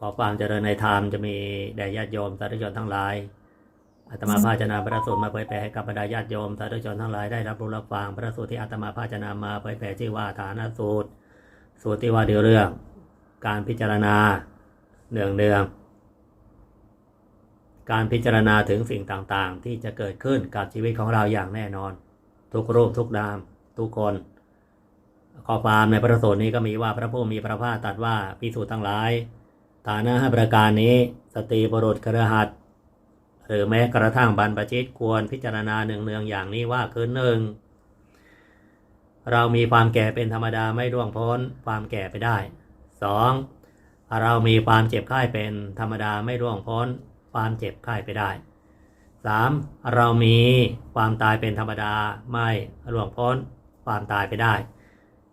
ขอความเจริญในธรรมจะมีแด่ญาติโยมสาธุชนทั้งหลายอาตมาภาชนะพระสูตรมาเผยแผ่ให้กับบรรดาญาติโยมสาธุชนทั้งหลายได้รับรู้รับฟังพระสูตรที่อาตมาภาชนะมาเผยแผ่ชื่อว่าฐานสูตร สูตรที่ว่าเดียวเรื่อง การพิจารณาเนืองเนืองการพิจารณาถึงสิ่งต่างๆ ที่จะเกิดขึ้นกับชีวิตของเราอย่างแน่นอน ทุกรูปทุกนามทุกคนข้อความในพระสูตรนี้ก็มีว่าพระผู้มีพระภาคตรัสว่าพิสูจน์ทั้งหลาย ฐานะห้าประการนี้สตรีบุรุษครหัสถ์หรือแม้กระทั่งบรรพชิตควรพิจารณาเนืองๆอย่างนี้ว่าคือหนึ่งเรามีความแก่เป็นธรรมดาไม่ร่วงพ้นความแก่ไปได้สองเรามีความเจ็บไข้เป็นธรรมดาไม่ร่วงพ้นความเจ็บไข้ไปได้สามเรามีความตายเป็นธรรมดาไม่ร่วงพ้นความตายไปได้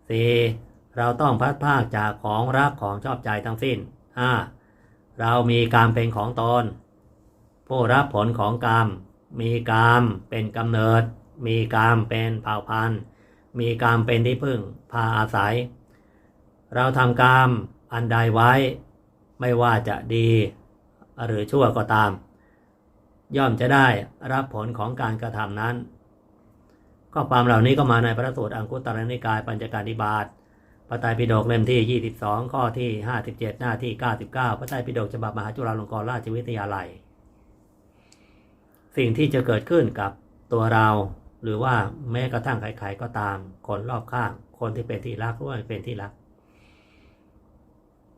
สี่เราต้องพัดพากจากของรักของชอบใจทั้งสิ้น้าเรามีกรรมเป็นของตน ผู้รับผลของกรรม มีกรรมเป็นกำเนิด มีกรรมเป็นเผ่าพันธุ์ มีกรรมเป็นที่พึ่งพาอาศัย เราทำกรรมอันใดไว้ ไม่ว่าจะดีหรือชั่วก็ตาม ย่อมจะได้รับผลของการกระทำนั้น ข้อความเหล่านี้ก็มาในพระสูตรอังคุตรนิกายปัญจการนิบาต พระไตรปิฎกเล่มที่ 22 ข้อที่ 57 หน้าที่ 99 พระไตรปิฎกฉบับมหาจุฬาลงกรณราชวิทยาลัย สิ่งที่จะเกิดขึ้นกับตัวเรา หรือว่าแม้กระทั่งใครๆก็ตาม คนรอบข้าง คนที่เป็นที่รักหรือไม่เป็นที่รัก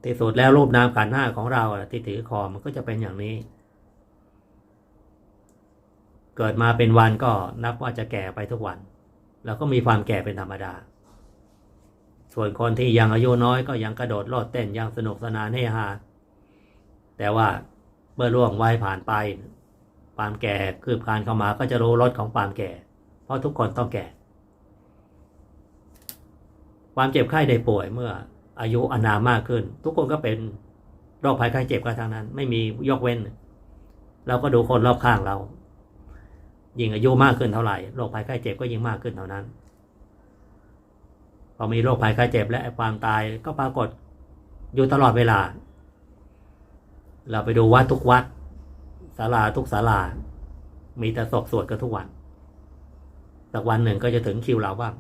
ที่สุดแล้วรูปนามขันธ์ห้าของเราที่ถือคอมันก็จะเป็นอย่างนี้ เกิดมาเป็นวันก็นับว่าจะแก่ไปทุกวัน แล้วก็มีความแก่เป็นธรรมดา ส่วนคนที่ยังอายุน้อยก็ยังกระโดดโลดเต้นยังสนุกสนานเฮฮาแต่ว่าเมื่อล่วงวัยผ่านไปความแก่คืบคานเข้ามาก็จะรู้รสของความแก่ เพราะทุกคนต้องแก่ ความเจ็บไข้ได้ป่วยเมื่ออายุอานามากขึ้น ทุกคนก็เป็นโรคภัยไข้เจ็บกันทางนั้น ไม่มียกเว้น เราก็ดูคนรอบข้างเรา ยิ่งอายุมากขึ้นเท่าไหร่โรคภัยไข้เจ็บก็ยิ่งมากขึ้นเท่านั้น พอมีโรคภัยไข้เจ็บและความตายก็ปรากฏอยู่ตลอดเวลา เราไปดูวัดทุกวัดศาลาทุกศาลา มีแต่ศพสวดกันทุกวันสักวันหนึ่งก็จะถึงคิวเราบ้าง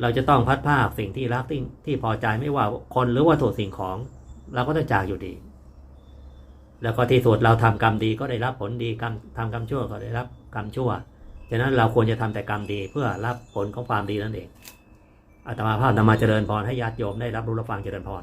เราจะต้องพัดภาคสิ่งที่รักที่ที่พอใจไม่ว่าคนหรือว่าถูกสิ่งของ เราก็ต้องจากอยู่ดี แล้วก็ที่สุดเราทำกรรมดีก็ได้รับผลดีกรรมทำกรรมชั่วก็ได้รับกรรมชั่ว ฉะนั้นเราควรจะทำแต่กรรมดีเพื่อรับผลของความดีนั่นเองอาตมาภาพนำมาเจริญพรให้ญาติโยมได้รับรู้รับฟังเจริญพร